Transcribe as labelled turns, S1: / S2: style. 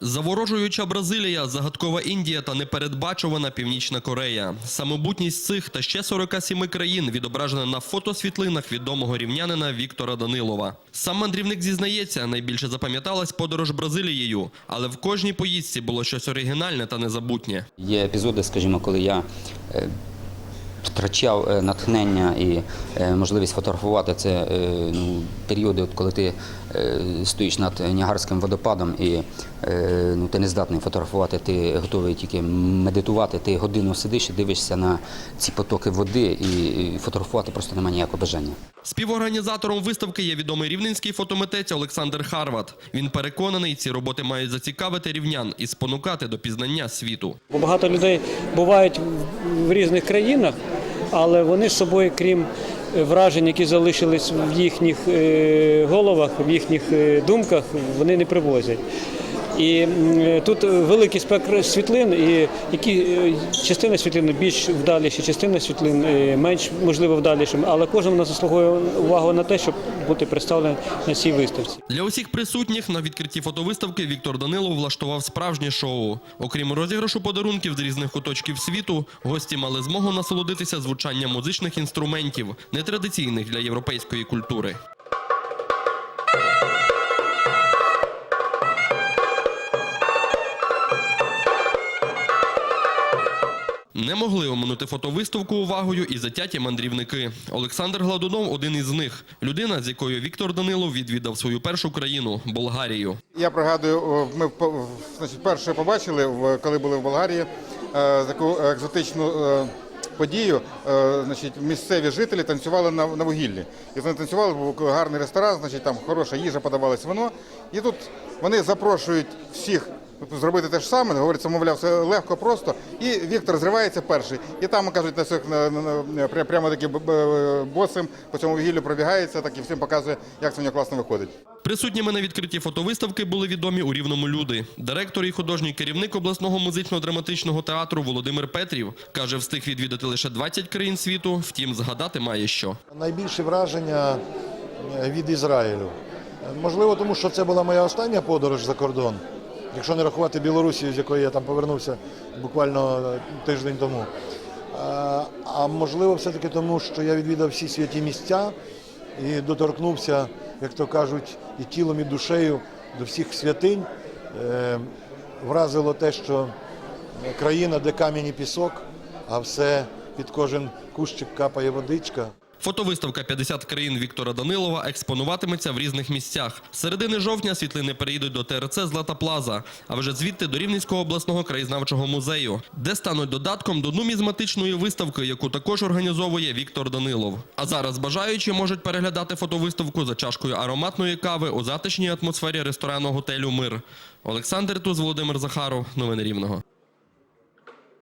S1: Заворожуюча Бразилія, загадкова Індія та непередбачувана Північна Корея. Самобутність цих та ще 47 країн відображена на фотосвітлинах відомого рівнянина Віктора Данилова. Сам мандрівник зізнається, найбільше запам'яталась подорож Бразилією, але в кожній поїздці було щось оригінальне та незабутнє.
S2: Є епізоди, скажімо, коли я е, втрачав е, натхнення і е, можливість фотографувати це е, ну, періоди, от коли ти стоїш над Ніагарським водопадом і ну, ти не здатний фотографувати, ти готовий тільки медитувати, ти годину сидиш і дивишся на ці потоки води, і, фотографувати просто немає ніякого бажання.
S1: Співорганізатором виставки є відомий рівненський фотомитець Олександр Харват. Він переконаний, ці роботи мають зацікавити рівнян і спонукати до пізнання світу.
S3: Бо багато людей бувають в різних країнах, але вони з собою, крім е, вражень, які залишились в їхніх е, головах, в їхніх е, думках, вони не привозять. І тут великий спектр світлин, і які е, частина світлин більш вдаліші, частина світлин е, менш можливо вдалішими, але кожен вона заслуговує увагу на те, щоб бути представлений на цій виставці.
S1: Для усіх присутніх на відкритті фотовиставки Віктор Данилов влаштував справжнє шоу. Окрім розіграшу подарунків з різних куточків світу, гості мали змогу насолодитися звучанням музичних інструментів, нетрадиційних для європейської культури. Не могли оминути фотовиставку увагою і затяті мандрівники. Олександр Гладунов один із них. Людина, з якою Віктор Данилов відвідав свою першу країну Болгарію.
S4: Я пригадую, ми значить, перше побачили, коли були в Болгарії, е, таку екзотичну е, подію. Е, Значить, місцеві жителі танцювали на, на вугіллі. І вони танцювали, був гарний ресторан, значить, там хороша їжа, подавалось вино. І тут вони запрошують всіх. Зробити те ж саме, говориться, мовляв, все легко, просто. І Віктор зривається перший. І там кажуть, на, всіх- на, на, на, прямо таки босим по цьому вугіллю пробігається, так і всім показує, як це в нього класно виходить.
S1: Присутніми на відкритті фотовиставки були відомі у рівному люди. Директор і художній керівник обласного музично-драматичного театру Володимир Петрів каже, встиг відвідати лише 20 країн світу. Втім, згадати має що.
S5: Найбільше враження е, від Ізраїлю. Можливо, тому що це була моя остання подорож за кордон, якщо не рахувати Білорусі, з якої я там повернувся буквально е, тиждень тому. А, А можливо, все-таки тому, що я відвідав всі святі місця і доторкнувся, як то кажуть, і тілом, і душею до всіх святинь. Е, Вразило те, що країна, де камінь і пісок, а все під кожен кущик капає водичка.
S1: Фотовиставка «50 країн Віктора Данилова експонуватиметься в різних місцях. З середини жовтня світлини переїдуть до ТРЦ Злата Плаза, а вже звідти до Рівненського обласного краєзнавчого музею, де стануть додатком до нумізматичної виставки, яку також організовує Віктор Данилов. А зараз бажаючі можуть переглядати фотовиставку за чашкою ароматної кави у затишній атмосфері ресторану готелю Мир. Олександр Туз, Володимир Захаров. Новини Рівного.